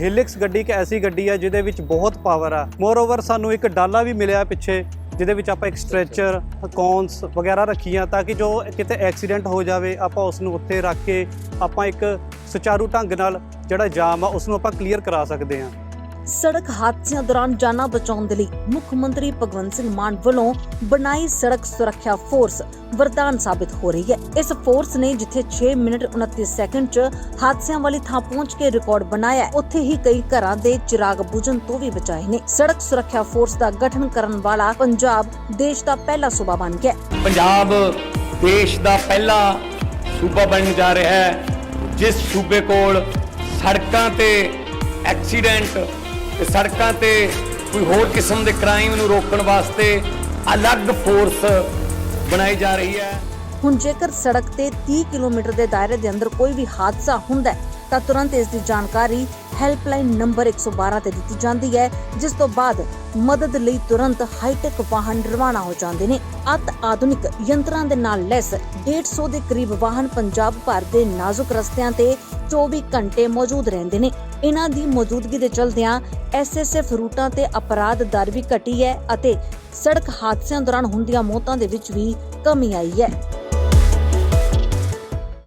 ਹਿਲਿਕਸ ਗੱਡੀ ਇੱਕ ਐਸੀ ਗੱਡੀ ਹੈ ਜਿਹਦੇ ਵਿੱਚ ਬਹੁਤ ਪਾਵਰ ਆ। ਮੋਰ ਓਵਰ ਸਾਨੂੰ ਇੱਕ ਡਾਲਾ ਵੀ ਮਿਲਿਆ ਪਿੱਛੇ, ਜਿਹਦੇ ਵਿੱਚ ਆਪਾਂ ਇੱਕ ਸਟ੍ਰੈਚਰ ਕੌਨਸ ਵਗੈਰਾ ਰੱਖੀਆਂ ਤਾਂ ਕਿ ਜੋ ਕਿਤੇ ਐਕਸੀਡੈਂਟ ਹੋ ਜਾਵੇ, ਆਪਾਂ ਉਸ ਨੂੰ ਉੱਥੇ ਰੱਖ ਕੇ ਆਪਾਂ ਇੱਕ ਸੁਚਾਰੂ ਢੰਗ ਨਾਲ ਜਿਹੜਾ ਜਾਮ ਆ ਉਸ ਨੂੰ ਆਪਾਂ ਕਲੀਅਰ ਕਰਾ ਸਕਦੇ ਹਾਂ। ਸੜਕ ਹਾਦਸਿਆਂ ਦੌਰਾਨ ਜਾਨਾਂ ਬਚਾਉਣ ਦੇ ਲਈ ਮੁੱਖ ਮੰਤਰੀ ਭਗਵੰਤ ਸਿੰਘ ਮਾਨ ਵੱਲੋਂ ਬਣਾਈ ਸੜਕ ਸੁਰੱਖਿਆ ਫੋਰਸ ਵਰਦਾਨ ਸਾਬਿਤ ਹੋ ਰਹੀ ਹੈ। ਇਸ ਫੋਰਸ ਨੇ ਜਿੱਥੇ 6 ਮਿੰਟ 29 ਸੈਕਿੰਡ 'ਚ ਹਾਦਸਿਆਂ ਵਾਲੀ ਥਾਂ ਪਹੁੰਚ ਕੇ ਰਿਕਾਰਡ ਬਣਾਇਆ ਉੱਥੇ ਹੀ ਕਈ ਘਰਾਂ ਦੇ ਚਿਰਾਗ ਬੁਝਣ ਤੋਂ ਵੀ ਬਚਾਏ ਨੇ। ਸੜਕ ਸੁਰੱਖਿਆ ਫੋਰਸ ਦਾ ਗਠਨ ਕਰਨ ਵਾਲਾ ਪੰਜਾਬ ਦੇਸ਼ ਦਾ ਪਹਿਲਾ ਸੂਬਾ ਬਣ ਗਿਆ ਪੰਜਾਬ ਦੇਸ਼ ਦਾ ਪਹਿਲਾ ਸੂਬਾ ਬਣਨ ਜਾ ਰਿਹਾ ਹੈ, ਜਿਸ ਸੂਬੇ ਕੋਲ ਸੜਕਾਂ ਤੇ ਐਕਸੀਡੈਂਟ ਸੜਕਾਂ ਤੇ ਕੋਈ ਹੋਰ ਕਿਸਮ ਦੇ ਕ੍ਰਾਈਮ ਨੂੰ ਰੋਕਣ ਵਾਸਤੇ ਅਲੱਗ ਫੋਰਸ ਬਣਾਈ ਜਾ ਰਹੀ ਹੈ। ਹੁਣ ਜੇਕਰ ਸੜਕ ਤੇ 30 ਕਿਲੋਮੀਟਰ ਦੇ ਦਾਇਰੇ ਦੇ ਅੰਦਰ ਕੋਈ ਵੀ ਹਾਦਸਾ ਹੁੰਦਾ ਹੈ, ਤਾਂ ਤੁਰੰਤ ਇਸ ਦੀ ਜਾਣਕਾਰੀ ਹੈਲਪਲਾਈਨ ਨੰਬਰ 112 ਤੇ ਦਿੱਤੀ ਜਾਂਦੀ ਹੈ, ਜਿਸ ਤੋਂ ਬਾਅਦ ਮਦਦ ਲਈ ਤੁਰੰਤ ਹਾਈਟੈਕ ਵਾਹਨ ਰਵਾਨਾ ਹੋ ਜਾਂਦੇ ਨੇ। ਅਤ ਆਧੁਨਿਕ ਯੰਤਰਾਂ ਦੇ ਨਾਲ ਲੈਸ 150 ਦੇ ਕਰੀਬ ਵਾਹਨ ਪੰਜਾਬ ਭਰ ਦੇ ਨਾਜ਼ੁਕ ਰਸਤਿਆਂ ਤੇ 24 ਘੰਟੇ ਮੌਜੂਦ ਰਹਿੰਦੇ ਨੇ। ਇਹਨਾਂ ਦੀ ਮੌਜੂਦਗੀ ਦੇ ਚਲਦਿਆਂ ਐਸਐਸਐਫ ਰੂਟਾਂ ਤੇ ਅਪਰਾਧ ਦਰ ਵੀ ਘਟੀ ਹੈ ਅਤੇ ਸੜਕ ਹਾਦਸਿਆਂ ਦੌਰਾਨ ਹੁੰਦੀਆਂ ਮੌਤਾਂ ਦੇ ਵਿੱਚ ਵੀ ਕਮੀ ਆਈ ਹੈ।